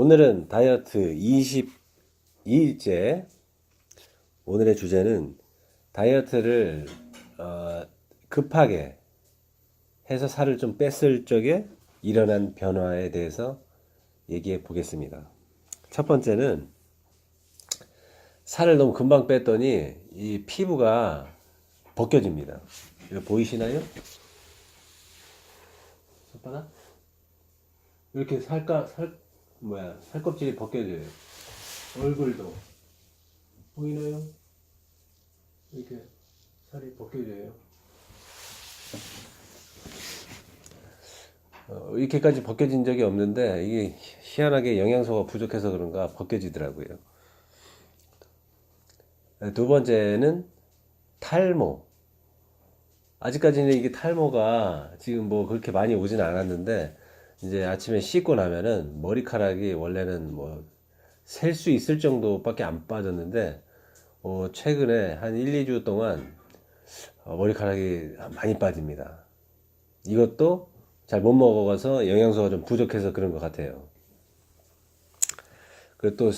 오늘은 다이어트 22일째. 오늘의 주제는 다이어트를 어, 급하게 해서 살을 좀 뺐을 적에 일어난 변화에 대해서 얘기해 보겠습니다. 첫 번째는 살을 너무 금방 뺐더니 이 피부가 벗겨집니다. 이거 보이시나요? 손바닥? 이렇게 살까 살 뭐야 살껍질이 벗겨져요. 얼굴도 보이나요? 이렇게 살이 벗겨져요. 어, 이렇게까지 벗겨진 적이 없는데 이게 희한하게 영양소가 부족해서 그런가 벗겨지더라고요. 두 번째는 탈모. 아직까지는 이게 탈모가 지금 뭐 그렇게 많이 오진 않았는데 이제 아침에 씻고 나면은 머리카락이 원래는 뭐 셀 수 있을 정도밖에 안 빠졌는데 어 최근에 한 1, 2주 동안 어, 머리카락이 많이 빠집니다. 이것도 잘 못 먹어서 영양소가 좀 부족해서 그런 것 같아요. 그리고 또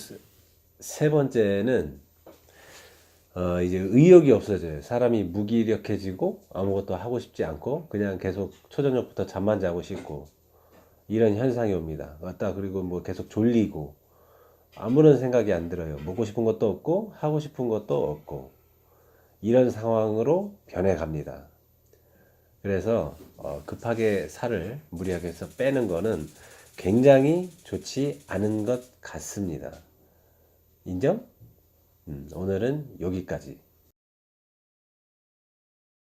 세 번째는 어, 이제 의욕이 없어져요. 사람이 무기력해지고 아무것도 하고 싶지 않고 그냥 계속 초저녁부터 잠만 자고 싶고 이런 현상이 옵니다. 맞다. 그리고 뭐 계속 졸리고 아무런 생각이 안 들어요. 먹고 싶은 것도 없고 하고 싶은 것도 없고 이런 상황으로 변해갑니다. 그래서 어, 급하게 살을 무리하게 해서 빼는 거는 굉장히 좋지 않은 것 같습니다. 인정? 음, 오늘은 여기까지.